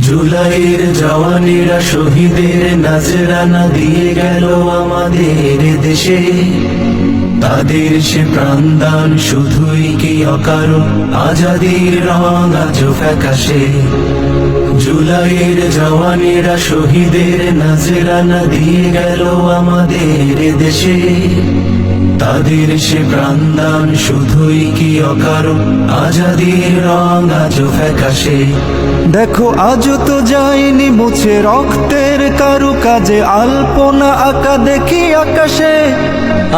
জুলাইয়ের জওয়ানেরা শহীদের নাজরানা দিয়ে গেল আমাদের দেশে। তাদের সে প্রাণদান শুধুই কি অকারণ? আজাদির রং আজ ফ্যাকাশে। জুলাইয়ের জওয়ানেরা শহীদের নাজরানা দিয়ে গেল আমাদের দেশে। তাদের সে প্রাণদান শুধুই কি অকারণ আজাদির রং আজ ফ্যাকাশে। দেখো আজও তো যায়নি মুছে রক্তের কারু কাজে আলপনা আঁকা দেখি আকাশে।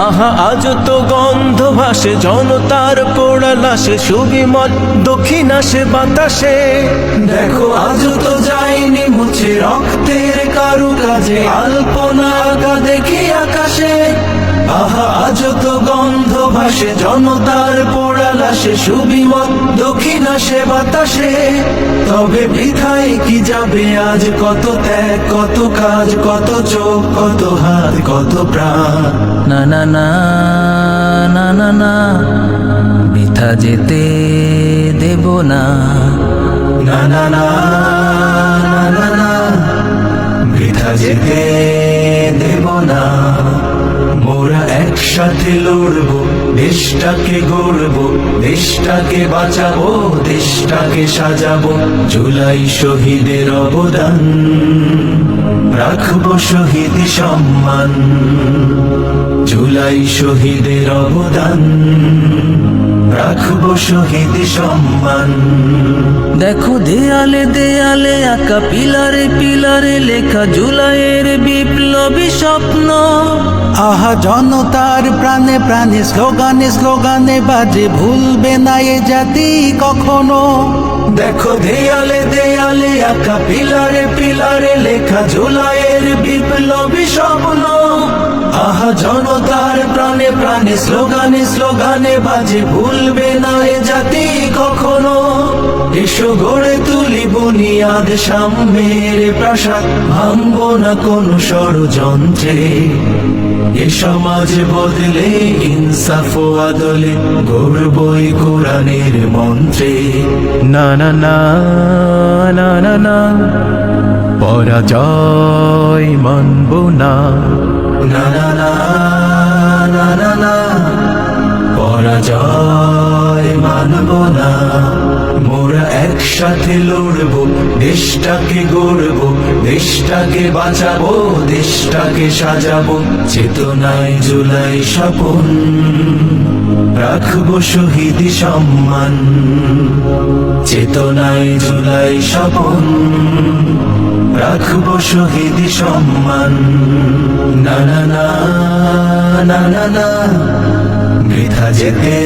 আহা আজ তো গন্ধ ভাসে জনতার পোড়া লাশে সুবিমল দক্ষিণ আসে বাতাসে। দেখো আজ তো যায়নি মুছে রক্তের কারু কাজে আলপনা আঁকা দেখি আহা আজ তো গন্ধ ভাসে জনতার পোড়া লাশে সুবিমল দক্ষিণ আসে বাতাসে। তবে বৃথায় কি যাবে আজ? কত ত্যাগ কত কাজ কত চোখ কত হাত কত প্রাণ। না না না না না না বৃথা যেতে দেব না না। না না না একসাথে লড়ব, দেশটাকে গড়ব, দেশটাকে বাঁচাবো, দেশটাকে সাজাবো, জুলাই শহীদের অবদান। রাখব শহীদ সম্মান, জুলাই শহীদের অবদান। রাখব শহীদ সম্মান। দেখো দেয়ালে দেয়ালে আঁকা পিলারে পিলারে লেখা জুলাইয়ের বিপ্লবী স্বপ্ন। আহা জনতার প্রাণে প্রাণে স্লোগানে স্লোগানে বাজে ভুলবে না এ জাতি কখনো। দেখো দেয়ালে দেয়ালে আঁকা পিলারে পিলারে লেখা জুলাইয়ের বিপ্লবী স্বপ্ন। আহা জনতার প্রাণে প্রাণে, স্লোগানে স্লোগানে বাজে, ভুলবে না এ জাতি কখনো। এসো গড়ে তুলি বুনিয়াদ সাম্যের প্রাসাদ, ভাঙবো না কোন ষড়যন্ত্রে। এ সমাজ বদলে, ইনসাফ আদলে গড়বই কোরআনের মন্ত্রে। না না না না না না, পরাজয় মানব না। না না না না না না। পরাজয় মানব না। মোরা একসাথে লড়বো, দেশটাকে গড়বো, দেশটাকে বাঁচাবো, দেশটাকে সাজাবো। চেতনায় জুলাই স্বপন, রাখব শহীদ সম্মান। চেতনায় জুলাই স্বপন, রাখব শহীদ সম্মান। না না বৃথা যেতে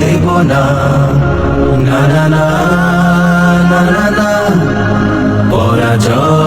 দেব না। না না না না না পরাজয়